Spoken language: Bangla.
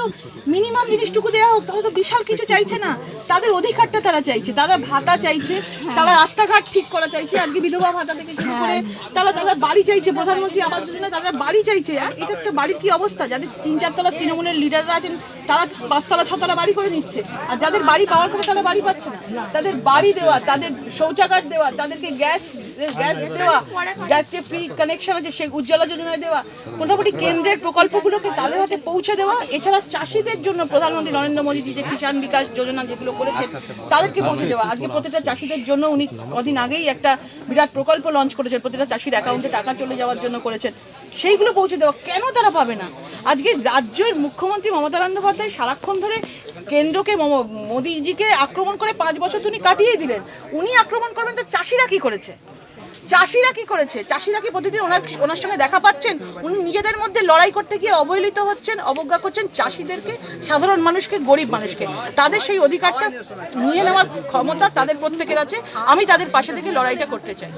তো মিনিমাম জিনিসটুকু দেওয়া হোক তাহলে তো বিশাল কিছু চাইছে না। তাদের অধিকারটা তারা চাইছে তারা ভাতা চাইছে তারা রাস্তাঘাট ঠিক করা চাইছে আজকে বিধবা ভাতা থেকে শুরু করে তারা তারা বাড়ি চাইছে প্রধানমন্ত্রী আবাস যোজনা তারা বাড়ি চাইছে। আর এটা একটা বাড়ির কি অবস্থা? যাদের তিন চারতলা তৃণমূলের লিডাররা আছেন তারা পাঁচতলা ছতলা বাড়ি করে নিচ্ছে। আর যাদের বাড়ি পাওয়ার পরে তারা বাড়ি পাচ্ছে না। তাদের বাড়ি দেওয়া তাদের শৌচাগার দেওয়া তাদেরকে গ্যাস গ্যাস দেওয়া গ্যাস যে ফ্রি কানেকশন আছে সে উজ্জ্বলা যোজনায় দেওয়া মোটামুটি কেন্দ্রের প্রকল্পগুলোকে তাদের হাতে পৌঁছে দেওয়া এছাড়া চাষিদের জন্য প্রধানমন্ত্রী নরেন্দ্র মোদী যে কিষাণ বিকাশ যোজনা যেগুলো করেছেন তাদেরকে পৌঁছে দেওয়া। আজকে প্রতিটা চাষিদের জন্য উনি কদিন আগেই একটা বিরাট প্রকল্প লঞ্চ করেছেন প্রতিটা চাষির অ্যাকাউন্টে টাকা চলে যাওয়ার জন্য করেছেন। সেইগুলো পৌঁছে দেওয়া কেন তারা পাবে না? আজকে রাজ্যের মুখ্যমন্ত্রী মমতা বন্দ্যোপাধ্যায় সারাক্ষণ ধরে কেন্দ্রকে মোদীজিকে আক্রমণ করে পাঁচ বছর তিনি কাটিয়ে দিলেন। উনি আক্রমণ করবেন তো চাষিরা কি করেছে? চাষিরা কি করেছে? চাষিরা কি প্রতিদিন ওনার ওনার সঙ্গে দেখা পাচ্ছেন? উনি নিজেদের মধ্যে লড়াই করতে গিয়ে অবহেলিত হচ্ছেন, অবজ্ঞা করছেন চাষিদেরকে, সাধারণ মানুষকে, গরিব মানুষকে। তাদের সেই অধিকারটা নিয়ে নেওয়ার ক্ষমতা তাদের প্রত্যেকের আছে। আমি তাদের পাশে থেকে লড়াইটা করতে চাই।